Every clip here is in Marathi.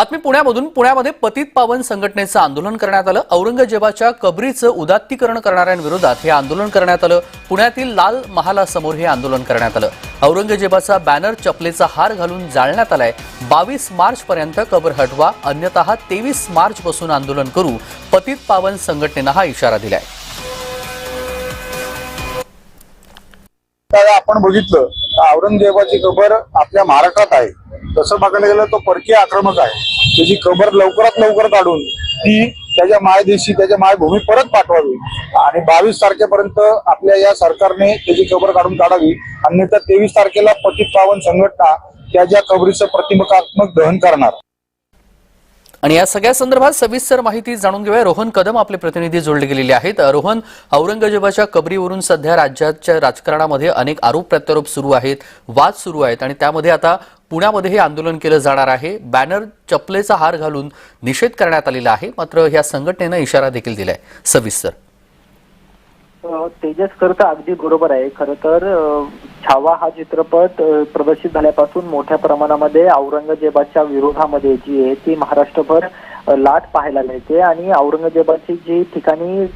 बातमी पुण्यामधून. पुण्यामध्ये पतित पावन संघटनेचं आंदोलन करण्यात आलं. औरंगजेबाच्या कबरीचं उदात्तीकरण करणाऱ्यांविरोधात हे आंदोलन करण्यात आलं. पुण्यातील लाल महालासमोर हे आंदोलन करण्यात आलं. औरंगजेबाचा बॅनर चपलेचा हार घालून जाळण्यात आलाय. बावीस मार्च पर्यंत कबर हटवा अन्यथा तेवीस मार्च पासून आंदोलन करू पतित पावन संघटनेनं हा इशारा दिलाय. आपण बघितलं औरंगजेबाची कबर आपल्या महाराष्ट्रात आहे. तसं बघायला गेलं तो परकीय आक्रमक आहे. त्याची कबर लवकरात लवकर काढून ती त्याच्या मायदेशी त्याच्या मायभूमी परत पाठवावी. आणि बावीस तारखेपर्यंत आपल्या या सरकारने त्याची कबर काढून काढावी. अन्यथा तेवीस तारखेला पतित पावन संघटना त्याच्या कबरीचं प्रतिमकात्मक दहन करणार. आणि या सगळ्या संदर्भात सविस्तर माहिती जाणून घेऊया. रोहन कदम आपले प्रतिनिधी जोडले गेलेले आहेत. रोहन औरंगजेबाच्या कबरीवरून सध्या राज्याच्या राजकारणामध्ये अनेक आरोप प्रत्यारोप सुरू आहेत वाद सुरू आहेत. आणि त्यामध्ये आता पुण्यामध्ये हे आंदोलन केलं जाणार आहे. बॅनर चपलेचा हार घालून निषेध करण्यात आलेला आहे. मात्र या संघटनेनं इशारा देखील दिलाय. सविस्तर. तेजस खरं तर अगदी बरोबर आहे. खरं तर छावा हा चित्रपट प्रदर्शित झाल्यापासून मोठ्या प्रमाणामध्ये औरंगजेबाच्या विरोधामध्ये जी आहे ती महाराष्ट्रभर लाट पाहायला मिळते. आणि औरंगजेबाची जी ठिकाणी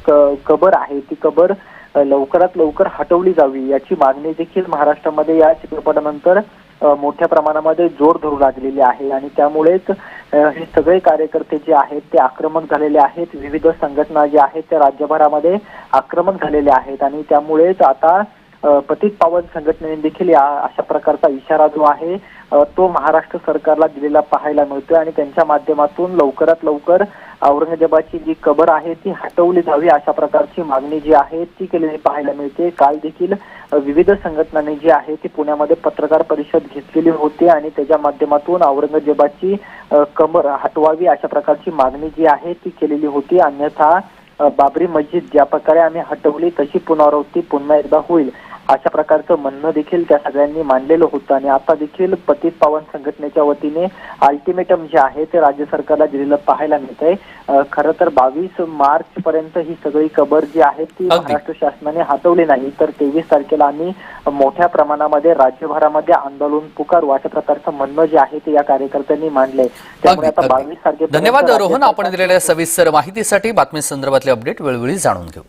कबर आहे ती कबर लवकरात लवकर हटवली जावी याची मागणी देखील महाराष्ट्रामध्ये या चित्रपटानंतर मोठ्या प्रमाणामध्ये जोर धरू लागलेली आहे आणि त्यामुळेच हे सगळे कार्यकर्ते जे आहेत ते आक्रमक झालेले आहेत. विविध संघटना ज्या आहेत त्या राज्यभरामध्ये आक्रमक झालेले आहेत आणि त्यामुळेच आता पतित पावन संघटनेने देखील या अशा प्रकारचा इशारा जो आहे तो महाराष्ट्र सरकारला दिलेला पाहायला मिळतोय आणि त्यांच्या माध्यमातून लवकरात लवकर औरंगजेबाची जी कबर आहे ती हटवली जावी अशा प्रकारची मागणी जी आहे ती केलेली पाहायला मिळते. काल देखील विविध संघटनांनी जी आहे ती पुण्यामध्ये पत्रकार परिषद घेतलेली होती आणि त्याच्या माध्यमातून औरंगजेबाची कबर हटवावी अशा प्रकारची मागणी जी आहे ती केलेली होती. अन्यथा बाबरी मस्जिद ज्या प्रकारे आम्ही हटवली तशी पुनरावृत्ती पुन्हा एकदा होईल. अशा प्रकारचं म्हणणं देखील त्या सगळ्यांनी मांडलेलं होतं. आणि आता देखील पतित पावन संघटनेच्या वतीने अल्टिमेटम जे आहे ते राज्य सरकारला दिलेलं पाहायला मिळत आहे खरं तर बावीस मार्च पर्यंत ही सगळी कबर जी आहे ती. महाराष्ट्र शासनाने हटवली नाही. तर तेवीस तारखेला आम्ही मोठ्या प्रमाणामध्ये राज्यभरामध्ये आंदोलन पुकारू अशा प्रकारचं म्हणणं जे आहे ते या कार्यकर्त्यांनी मांडलंय. त्यामुळे आता. बावीस तारखेपर्यंत धन्यवाद रोहन. आपण दिलेल्या सविस्तर माहितीसाठी बातमी संदर्भातले अपडेट वेळोवेळी जाणून घेऊ.